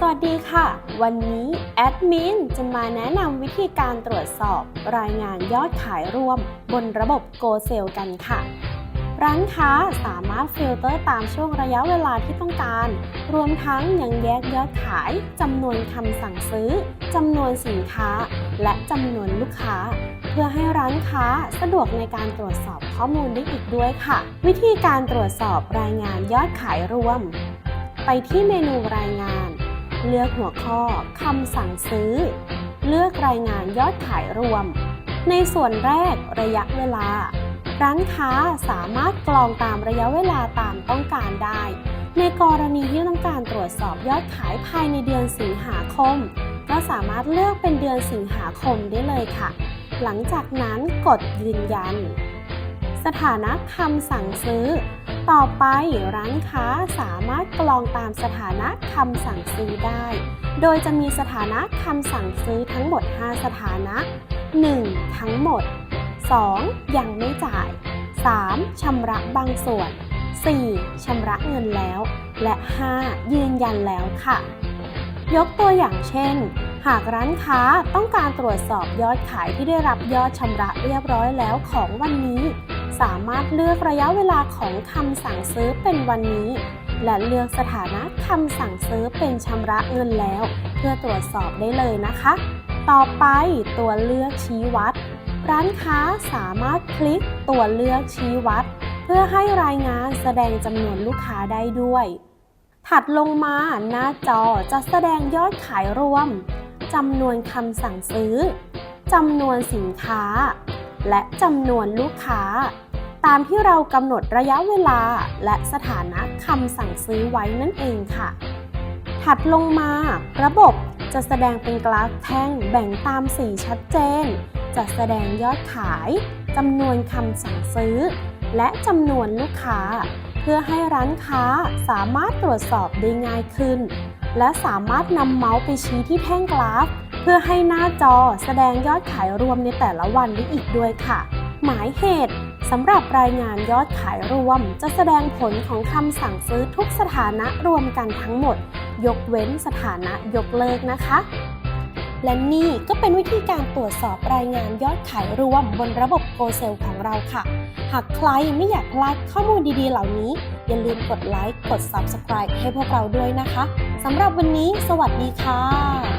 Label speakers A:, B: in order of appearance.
A: สวัสดีค่ะ วันนี้แอดมินจะมาแนะนำวิธีการตรวจสอบรายงานยอดขายรวม บนระบบ Go s a l e กันค่ะ ร้านค้าสามารถฟิลเตอร์ตามช่วงระยะเวลาที่ต้องการ รวมทั้งยังแยกยอดขายจำนวนคำสั่งซื้อจำนวนสินค้า และจำนวนลูกค้า เพื่อให้ร้านค้าสะดวกในการตรวจสอบข้อมูลได้อีกด้วยค่ะ วิธีการตรวจสอบรายงานยอดขายรวม ไปที่เมนูรายงาน เลือกหัวข้อคำสั่งซื้อ เลือกรายงานยอดขายรวม ในส่วนแรกระยะเวลา ร้านค้าสามารถกรองตามระยะเวลาตามต้องการได้ ในกรณีที่ต้องการตรวจสอบยอดขายภายในเดือนสิงหาคม ก็สามารถเลือกเป็นเดือนสิงหาคมได้เลยค่ะ หลังจากนั้นกดยืนยัน สถานะคำสั่งซื้อ ต่อไปร้านค้าสามารถกรองตามสถานะคำสั่งซื้อได้ โดยจะมีสถานะคำสั่งซื้อทั้งหมด 5 สถานะ 1. ทั้งหมด 2. ยังไม่จ่าย 3. ชำระบางส่วน 4. ชำระเงินแล้ว และ 5. ยืนยันแล้วค่ะ ยกตัวอย่างเช่น หากร้านค้าต้องการตรวจสอบยอดขายที่ได้รับยอดชำระเรียบร้อยแล้วของวันนี้ สามารถเลือกระยะเวลาของคำสั่งซื้อเป็นวันนี้ และเลือกสถานะคำสั่งซื้อเป็นชำระเงินแล้ว เพื่อตรวจสอบได้เลยนะคะ ต่อไปตัวเลือกชี้วัด ร้านค้าสามารถคลิกตัวเลือกชี้วัด เพื่อให้รายงานแสดงจำนวนลูกค้าได้ด้วย ถัดลงมาหน้าจอจะแสดงยอดขายรวมจำนวนคำสั่งซื้อจำนวนสินค้า และจำนวนลูกค้า ตามที่เรากำหนดระยะเวลาและสถานะคำสั่งซื้อไว้นั่นเองค่ะ ถัดลงมา ระบบจะแสดงเป็นกราฟแท่งแบ่งตามสีชัดเจน จะแสดงยอดขายจำนวนคำสั่งซื้อ และจำนวนลูกค้า เพื่อให้ร้านค้าสามารถตรวจสอบได้ง่ายขึ้น และสามารถนำเมาส์ไปชี้ที่แท่งกราฟ พื่อให้หน้าจอแสดงยอดขายรวมในแต่ละวันได้อีกด้วยค่ะ หมายเหตุสำหรับรายงานยอดขายรวม จะแสดงผลของคำสั่งซื้อทุกสถานะรวมกันทั้งหมด ยกเว้นสถานะยกเลิกนะคะ และนี่ก็เป็นวิธีการตรวจสอบรายงานยอดขายรวมบนระบบ Go s e l ของเราค่ะ หากใครไม่อยากพลาดข้อมูลดีๆ เหล่านี้ อย่าลืมกดไลค์กด Subscribe ให้พวกเราด้วยนะคะสำหรับวันนี้ สวัสดีค่ะ